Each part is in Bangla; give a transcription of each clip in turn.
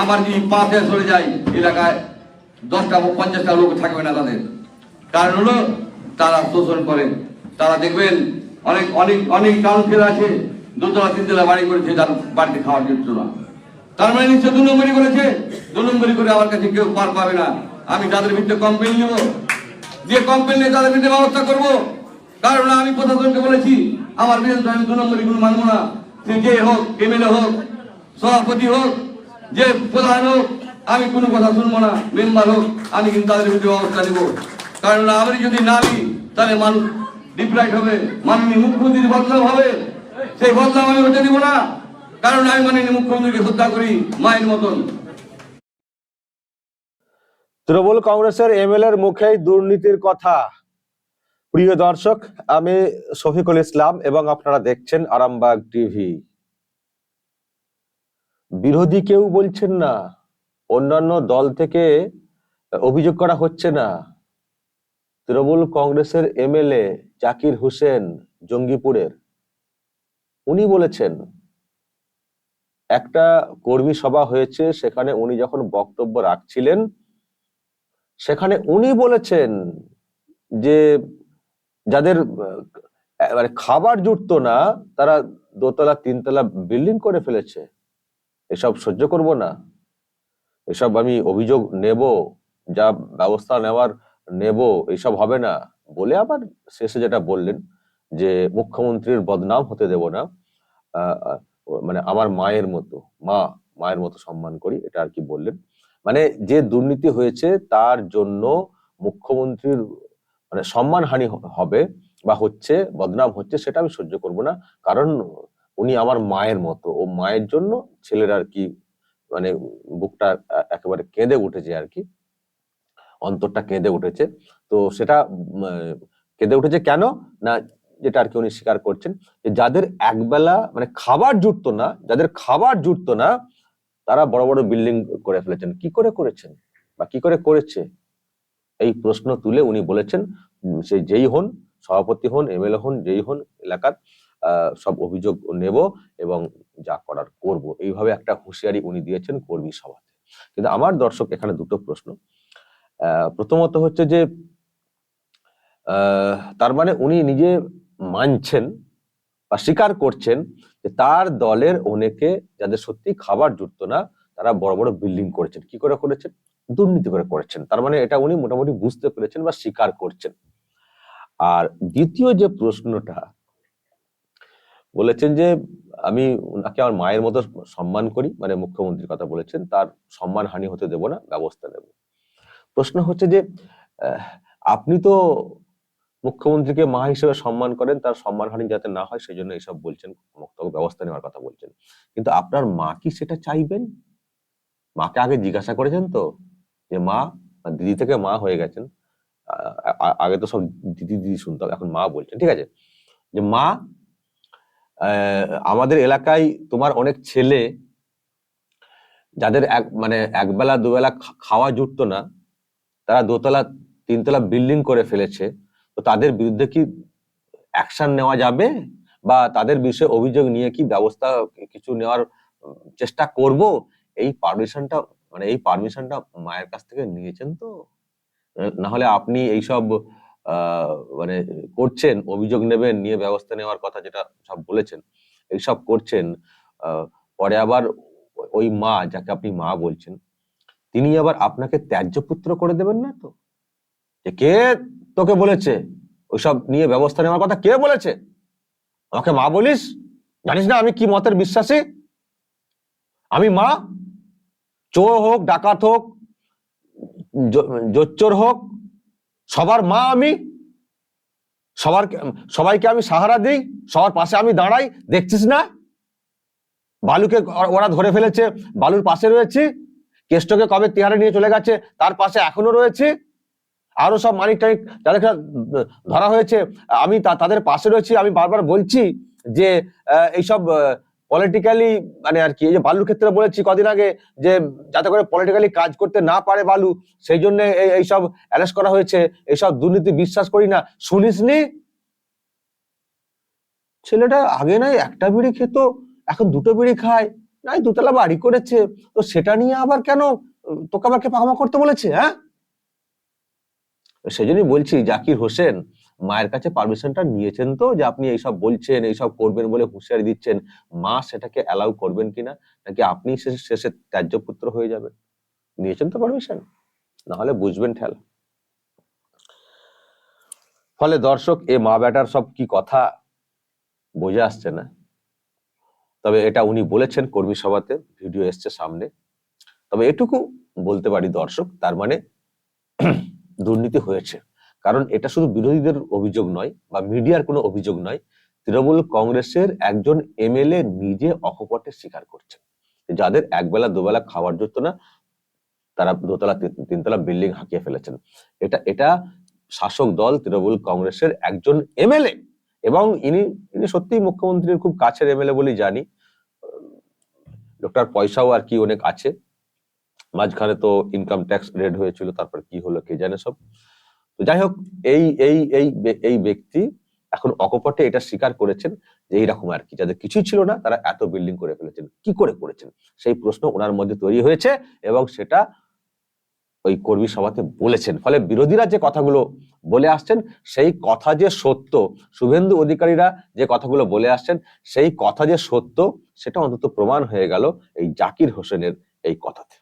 আমার যদি পাশে চলে যায় এলাকায় দশটা পঞ্চাশটা লোক থাকবে না তাদের। কারণ হলো তারা শোষণ করে। তারা দেখবেন অনেক অনেক অনেক কাউন্সিল আছে, দুতলা, তিনতলা বাড়ি করেছে তার বাড়িতে খাওয়ার জন্য। তার মানে নিশ্চয় দু নম্বরই করেছে, দু নম্বরই করে আমার কাছে কেউ পার পাবে না। আমি তাদের বিরুদ্ধে কমপ্লেন নেব। যে কমপ্লেন নিয়ে তাদের বিরুদ্ধে ব্যবস্থা করব। কারণ আমি প্রশাসনকে বলেছি, আমার বিরুদ্ধে আমি দু নম্বরই কোনো মানবো না। সে যে হোক এমএলএ হোক, সভাপতি হোক যে প্রধান হোক, আমি কোনো কথা শুনব না, মেম্বার হোক, আমি কিন্তু তাদের বিরুদ্ধে ব্যবস্থা নেব। কারণ আমি যদি না নিই, তাহলে মানুষ ডিপ্রাইট হবে, মাননীয় মুখ্যমন্ত্রীর বদলাম হবে। সেই বদলাম আমি হতে দিব না। কারণ আমি মাননীয় মুখ্যমন্ত্রীকে শ্রদ্ধা করি, মায়ের মতন। তৃণমূল কংগ্রেসের এমএলএর মুখেই দুর্নীতির কথা। প্রিয় দর্শক, আমি শফিকুল ইসলাম এবং আপনারা দেখছেন আরামবাগ টিভি। বিরোধী কেউ বলছেন না, অন্যান্য দল থেকে অভিযোগ করা হচ্ছে না। তৃণমূল কংগ্রেসের এমএলএ জাকির হোসেন জঙ্গিপুরের, উনি বলেছেন, একটা কর্মী সভা হয়েছে, সেখানে উনি যখন বক্তব্য রাখছিলেন, সেখানে উনি বলেছেন যে যাদের মানে খাবার জুটতো না, তারা দোতলা, তিনতলা বিল্ডিং করে ফেলেছে। এসব সহ্য করব না। এসব আমি অভিযোগ নেব, যা ব্যবস্থা নেওয়ার নেব, এসব হবে না বলে আবার শেষে যেটা বললেন যে মুখ্যমন্ত্রীর বদনাম হতে দেব না। মানে আমার মায়ের মতো, মা মায়ের মতো সম্মান করি, এটা আর কি বললেন। মানে যে দুর্নীতি হয়েছে তার জন্য মুখ্যমন্ত্রীর মানে সম্মানহানি হবে বা হচ্ছে, বদনাম হচ্ছে, সেটা আমি সহ্য করব না। কারণ উনি আমার মায়ের মতো। ও মায়ের জন্য ছেলের আর কি মানে বুকটা একেবারে কেঁদে উঠেছে আর কি। অন্তরটা কেঁদে উঠেছে। তো সেটা কেঁদে উঠেছে কেন? না, যেটা আর কি উনি স্বীকার করছেন যে যাদের একবেলা মানে খাবার জুটতো না, যাদের খাবার জুটতো না, তারা বড় বড় বিল্ডিং করে ফেলেছেন। কি করে করেছেন? বা কি করে করেছে? এই প্রশ্ন তুলে উনি বলেছেন সে যেই হন, সভাপতি হন, এমএলএ হন, যেই হন, এলাকার সব অভিযোগ নেব এবং যা করার করব। এইভাবে একটা হুঁশিয়ারি উনি দিয়েছেন কর্মী সভাতে। কিন্তু আমার দর্শক এখানে দুটো প্রশ্ন। প্রথমত হচ্ছে যে তার মানে উনি নিজে মানছেন বা স্বীকার করছেন যে তার দলের অনেকে যাদের সত্যি খাবার জুটতো না, তারা বড় বড় বিল্ডিং করেছেন। কি করে করেছেন? দুর্নীতি করে করেছেন। তার মানে এটা উনি মোটামুটি বুঝতে পেরেছেন বা স্বীকার করছেন। আর দ্বিতীয় যে প্রশ্নটা বলেছেন যে, আমি ওনাকে আমার মায়ের মতো সম্মান করি মানে মুখ্যমন্ত্রীর কথা বলেছেন, তার সম্মান হানি হতে দেব না, ব্যবস্থা নেব। প্রশ্ন হচ্ছে যে আপনি তো মুখ্যমন্ত্রীকে মা হিসেবে সম্মান করেন, তার সম্মানহানি যাতে না হয় সেই জন্য এইসব বলছেন ব্যবস্থা নেওয়ার কথা বলছেন। কিন্তু আপনার মা কি সেটা চাইবেন? মাকে আগে জিজ্ঞাসা করেছেন তো, যে মা, দিদি থেকে মা হয়ে গেছেন আগে তো সব দিদি দিদি শুনতাম এখন মা বলছেন, ঠিক আছে? যে মা আমাদের এলাকায় তোমার অনেক ছেলে যাদের এক মানে একবেলা, দুবেলা খাওয়া জুটতো না, তারা দোতলা, তিনতলা বিল্ডিং করে ফেলেছে। তো তাদের বিরুদ্ধে কি অ্যাকশন নেওয়া যাবে? বা তাদের বিষয়ে অভিযোগ নিয়ে কি ব্যবস্থা কিছু নেওয়ার চেষ্টা করব? এই পারমিশনটা মানে এই পারমিশনটা মায়ের কাছ থেকে নিয়েছেন তো? না হলে আপনি এইসব মানে করছেন, অভিযোগ নেবেন, নিয়ে ব্যবস্থা নেওয়ার কথা যেটা সব বলেছেন, এইসব করছেন পরে আবার ওই মা যাকে আপনি মা বলছেন, তিনি আবার আপনাকে ত্যায্য পুত্র করে দেবেন না তো? যে কে তোকে বলেছে? ওইসব নিয়ে ব্যবস্থা নেওয়ার কথা কে বলেছে? আমাকে মা বলিস? জানিস না আমি কি মতের বিশ্বাসী? আমি মা? চোর হোক, ডাকাত হোক জোচ্চোর হোক সবার মা আমি, সবার সবাইকে আমি সাহারা দিই, সবার পাশে আমি দাঁড়াই, দেখছিস না? বালুকে ওরা- ধরে ফেলেছে, বালুর পাশে রয়েছি, কেষ্টকে কবে তিহারে নিয়ে চলে গেছে, তার পাশে এখনও রয়েছে, আরও সব মানিক টানিক যাদেরকে ধরা হয়েছে, আমি তাদের পাশে রয়েছি, আমি বারবার বলছি যে এইসব পলিটিক্যালি মানে আর কি, এই যে বালুর ক্ষেত্রে বলেছি কদিন আগে যে যাতে করে পলিটিক্যালি কাজ করতে না পারে বালু সেই জন্য এই- এইসব অ্যারেস্ট করা হয়েছে এইসব দুর্নীতি বিশ্বাস করি না। শুনিসনি? ছেলেটা আগে নাই একটা বিড়ি খেত, এখন দুটো বিড়ি খায়, নাই দুতলা বাড়ি করেছে, তো সেটা নিয়ে আবার কেন তোকে আমাকে পাকামা করতে বলেছে হ্যাঁ? সেজন্যই বলছি, জাকির হোসেন মায়ের কাছে পারমিশনটা নিয়েছেন তো যে আপনি এইসব বলছেন, এইসব করবেন বলে হুঁশিয়ারি দিচ্ছেন, মা সেটাকে অ্যালাউ করবেন কিনা? নাকি আপনি শেষে ত্যায্য পুত্র হয়ে যাবেন? নিয়েছেন তো পারমিশন না হলে বুঝবেন ঠেলা। ফলে দর্শক, এ মা বেটার সব কি কথা বোঝা আসছে না। তবে এটা উনি বলেছেন কর্মী সভাতে, ভিডিও এসছে সামনে। তবে এটুকু বলতে পারি দর্শক, তার মানে দুর্নীতি হয়েছে। কারণ এটা শুধু বিরোধীদের অভিযোগ নয় বা মিডিয়ার কোনো অভিযোগ নয়, তৃণমূল কংগ্রেসের একজন এমএলএ নিজে অকপটে স্বীকার করছে যাদের একবেলা, দুবেলা খাওয়ার জন্য না তারা দোতলা তিনতলা বিল্ডিং হাঁকিয়ে ফেলেছেন। এটা এটা শাসক দল তৃণমূল কংগ্রেসের একজন এমএলএ এবং ইনি ইনি সত্যিই মুখ্যমন্ত্রীর খুব কাছের এমএলএ বলেই জানি। লোকটার পয়সাও আর কি অনেক আছে। মাঝখানে তো ইনকাম ট্যাক্স রেড হয়েছিল, তারপর কি হলো কে জানে সব। তো যাই হোক, এই এই এই এই ব্যক্তি এখন অকপটে এটা স্বীকার করেছেন যে এইরকম আর কি, যাদের কিছুই ছিল না, তারা এত বিল্ডিং করে ফেলেছেন। কি করে করেছেন? সেই প্রশ্ন ওনার মধ্যে তৈরি হয়েছে এবং সেটা ওই কর্মী সভাতে বলেছেন। ফলে বিরোধীরা যে কথাগুলো বলে আসছেন, সেই কথা যে সত্য, শুভেন্দু অধিকারীরা যে কথাগুলো বলে আসছেন, সেই কথা যে সত্য, সেটা অন্তত প্রমাণ হয়ে গেল এই জাকির হোসেনের এই কথাতে।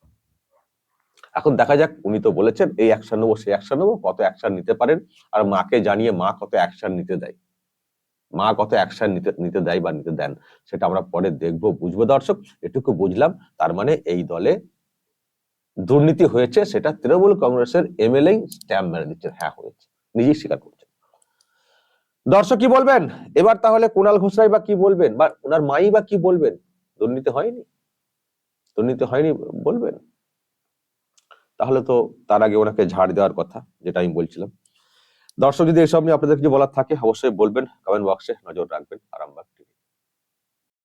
এখন দেখা যাক, উনি তো বলেছেন, এই অ্যাকশন নেব, সেই অ্যাকশন নেব, কত অ্যাকশন নিতে পারেন, আর মাকে জানিয়ে মা কত অ্যাকশন নিতে দেয়। মা কত অ্যাকশন নিতে নিতে দেয় বা নিতে দেন, সেটা আমরা পরে দেখব, বুঝব দর্শক, এটুকু বুঝলাম, তার মানে এই দলে দুর্নীতি হয়েছে, সেটা তৃণমূল কংগ্রেসের এমএলএ স্ট্যাম্প মেরে দিচ্ছেন হ্যাঁ হয়েছে, নিজেই স্বীকার করছেন। দর্শক কি বলবেন? এবার তাহলে কুণাল ঘোষরাই বা কি বলবেন? বা ওনার মাই বা কি বলবেন? দুর্নীতি হয়নি? দুর্নীতি হয়নি বলবেন? তাহলে তো তার আগে ওনাকে ঝাড় দেওয়ার কথা, যেটা আমি বলছিলাম। দর্শক, যদি এসব নিয়ে আপনাদের কিছু বলার থাকে, অবশ্যই বলবেন কমেন্ট বক্সে নজর রাখবেন, আরামবাগ